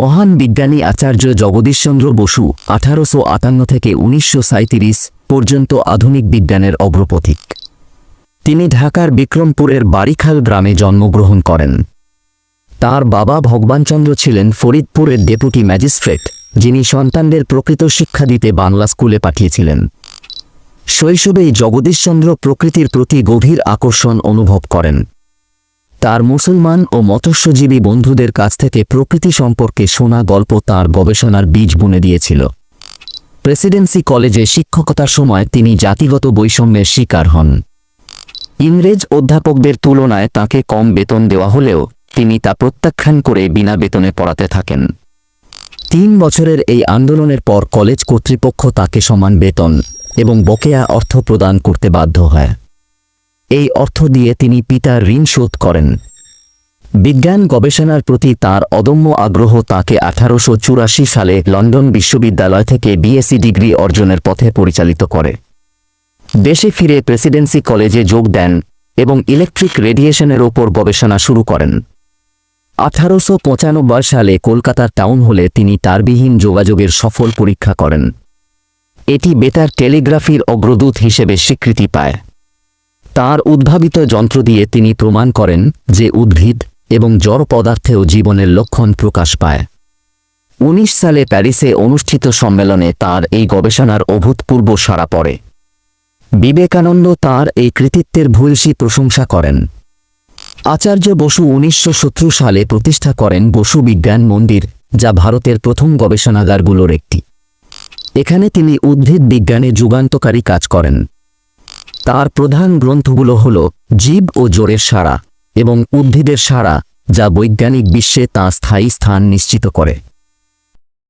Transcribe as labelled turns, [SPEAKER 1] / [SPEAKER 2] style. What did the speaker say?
[SPEAKER 1] মহান বিজ্ঞানী আচার্য জগদীশচন্দ্র বসু আঠারোশো আটান্ন থেকে উনিশশো সাঁইত্রিশ পর্যন্ত আধুনিক বিজ্ঞানের অগ্রপথিক। তিনি ঢাকার বিক্রমপুরের বারিখাল গ্রামে জন্মগ্রহণ করেন। তার বাবা ভগবানচন্দ্র ছিলেন ফরিদপুরের ডেপুটি ম্যাজিস্ট্রেট, যিনি সন্তানদের প্রকৃত শিক্ষা দিতে বাংলা স্কুলে পাঠিয়েছিলেন। শৈশবেই জগদীশচন্দ্র প্রকৃতির প্রতি গভীর আকর্ষণ অনুভব করেন। তার মুসলমান ও মৎস্যজীবী বন্ধুদের কাছ থেকে প্রকৃতি সম্পর্কে শোনা গল্প তার গবেষণার বীজ বুনে দিয়েছিল। প্রেসিডেন্সি কলেজে শিক্ষকতার সময় তিনি জাতিগত বৈষম্যের শিকার হন। ইংরেজ অধ্যাপকদের তুলনায় তাকে কম বেতন দেওয়া হলেও তিনি তা প্রত্যাখ্যান করে বিনা বেতনে পড়াতে থাকেন। তিন বছরের এই আন্দোলনের পর কলেজ কর্তৃপক্ষ তাকে সমান বেতন এবং বকেয়া অর্থ প্রদান করতে বাধ্য হয়। এই অর্থ দিয়ে তিনি পিতার ঋণ শোধ করেন। বিজ্ঞান গবেষণার প্রতি তার অদম্য আগ্রহ তাকে আঠারোশো চুরাশি সালে লন্ডন বিশ্ববিদ্যালয় থেকে বিএসসি ডিগ্রি অর্জনের পথে পরিচালিত করে। দেশে ফিরে প্রেসিডেন্সি কলেজে যোগ দেন এবং ইলেকট্রিক রেডিয়েশনের ওপর গবেষণা শুরু করেন। আঠারোশো পঁচানব্বই সালে কলকাতার টাউন হলে তিনি তারবিহীন যোগাযোগের সফল পরীক্ষা করেন। এটি বেতার টেলিগ্রাফির অগ্রদূত হিসেবে স্বীকৃতি পায়। তার উদ্ভাবিত যন্ত্র দিয়ে তিনি প্রমাণ করেন যে উদ্ভিদ এবং জড় পদার্থেও জীবনের লক্ষণ প্রকাশ পায়। উনিশ সালে প্যারিসে অনুষ্ঠিত সম্মেলনে তার এই গবেষণার অভূতপূর্ব সাড়া পড়ে। বিবেকানন্দ তার এই কৃতিত্বের ভূয়সী প্রশংসা করেন। আচার্য বসু উনিশশো সত্তর সালে প্রতিষ্ঠা করেন বসু বিজ্ঞান মন্দির, যা ভারতের প্রথম গবেষণাগারগুলোর একটি। এখানে তিনি উদ্ভিদ বিজ্ঞানে যুগান্তকারী কাজ করেন। তার প্রধান গ্রন্থগুলো হল জীব ও জোরের সারা এবং উদ্ভিদের সারা যা বৈজ্ঞানিক বিশ্বে তাঁর স্থায়ী স্থান নিশ্চিত করে।